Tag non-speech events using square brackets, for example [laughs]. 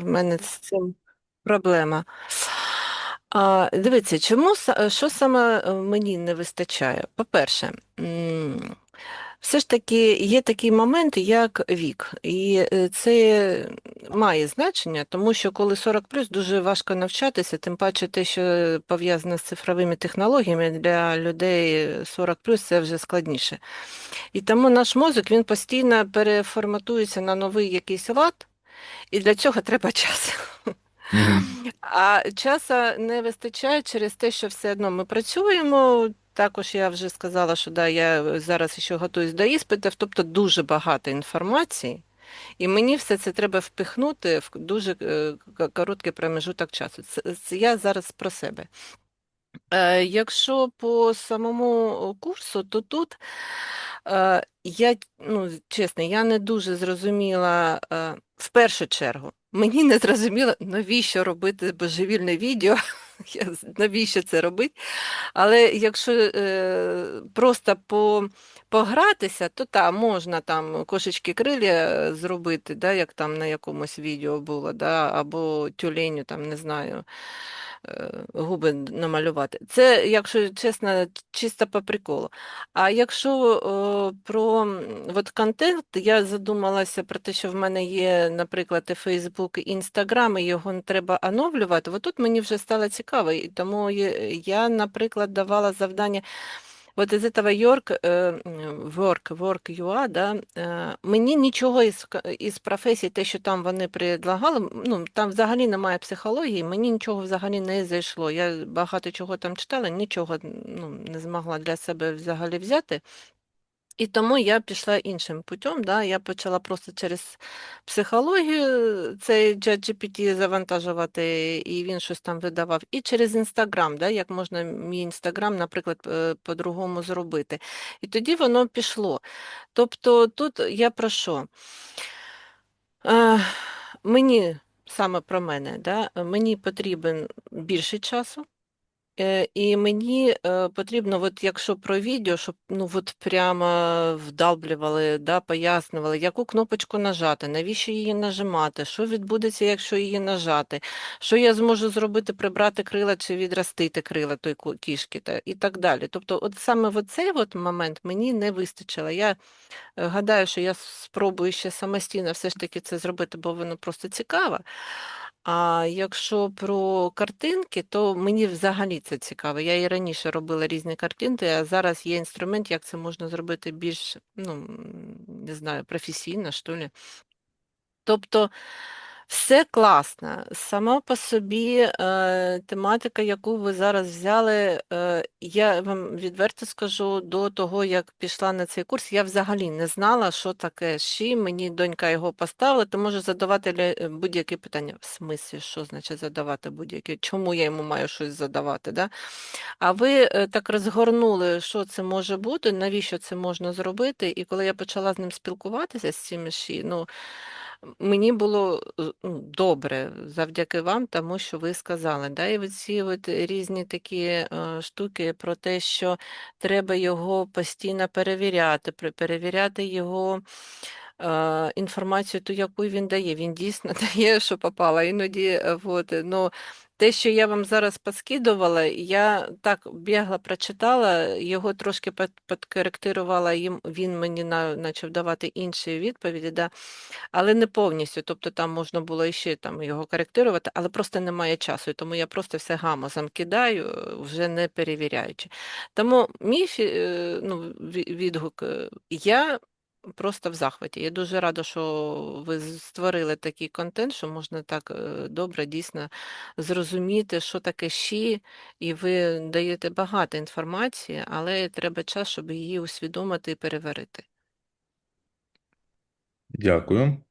в мене з цим проблема. А, дивіться, чому що саме е, мені не вистачає? По-перше, все ж таки є такий момент, як вік, і е, це має значення, тому що коли 40 дуже важко навчатися, тим паче те, що пов'язане з цифровими технологіями, для людей 40 це вже складніше. І тому наш мозок він постійно переформатується на новий якийсь лад, і для цього треба час. А часу не вистачає через те, що все одно ми працюємо. Також я вже сказала, що да, я зараз ще готуюсь до іспитів, тобто дуже багато інформації, і мені все це треба впихнути в дуже е, короткий промежуток часу. Це, я зараз про себе. Е, Якщо по самому курсу, то тут е, я, ну, чесно, я не дуже зрозуміла в першу чергу. Мені не зрозуміло, навіщо робити божевільне відео, [laughs] навіщо це робити. Але якщо е, просто по, погратися, то та, можна там кошечки крилля зробити, да, як там на якомусь відео було, да, або тюленю, там, не знаю, е, губи намалювати. Це, якщо чесно, чисто по приколу. А якщо о, про от контент, я задумалася про те, що в мене є, наприклад, і Фейсбук, і Інстаграм, і його не треба оновлювати. От тут мені вже стало цікаво, і тому я, наприклад, давала завдання. От из этого York, Work, Work, UA, да, е, мені нічого із, із професії, те, що там вони предлагали, ну, там взагалі немає психології, мені нічого взагалі не зайшло. Я багато чого там читала, нічого ну, не змогла для себе взагалі взяти. І тому я пішла іншим путем, да, я почала просто через психологію цей ChatGPT завантажувати, і він щось там видавав, і через Інстаграм, да, як можна мій Інстаграм, наприклад, е, по-другому зробити. І тоді воно пішло. Тобто тут я про що? Е, мені, саме про мене, да, мені потрібен більше часу. І мені е, потрібно, от якщо про відео, щоб ну от прямо вдалблювали, да, пояснювали, яку кнопочку нажати, навіщо її нажимати, що відбудеться, якщо її нажати, що я зможу зробити, прибрати крила чи відростити крила той кішки та, і так далі. Тобто, от саме в цей от момент мені не вистачило. Я е, гадаю, що я спробую ще самостійно все ж таки це зробити, бо воно просто цікаво. А якщо про картинки, то мені взагалі це цікаво. Я і раніше робила різні картинки, а зараз є інструмент, як це можна зробити більш, ну, не знаю, професійно, що ли. Тобто все класно. Сама по собі е, тематика, яку ви зараз взяли, е, я вам відверто скажу, до того, як пішла на цей курс, я взагалі не знала, що таке щі. Мені донька його поставила, то можу задавати будь-які питання. В смислі, що значить задавати будь-які? Чому я йому маю щось задавати? Да? А ви е, так розгорнули, що це може бути, навіщо це можна зробити? І коли я почала з ним спілкуватися з цими щі, ну. Мені було е, ну, добре завдяки вам, тому що ви сказали. Да? І ці от різні такі е, штуки про те, що треба його постійно перевіряти, перевіряти його інформацію, ту, яку він дає. Він дійсно [laughs] дає, що попало. Іноді, е, от, ну, те, що я вам зараз поскидувала, я так бігла, прочитала, його трошки під- підкоректирувала, їм він мені почав давати інші відповіді. Да? Але не повністю, тобто там можна було іще там його коректувати, але просто немає часу, тому я просто все гамузом кидаю, е, вже не перевіряючи. Тому мій е, ну, відгук, я просто в захваті. Я дуже рада, що ви створили такий контент, що можна так е, добре дійсно зрозуміти, що таке щі, і ви даєте багато інформації, але треба час, щоб її усвідомити і переварити. Дякую.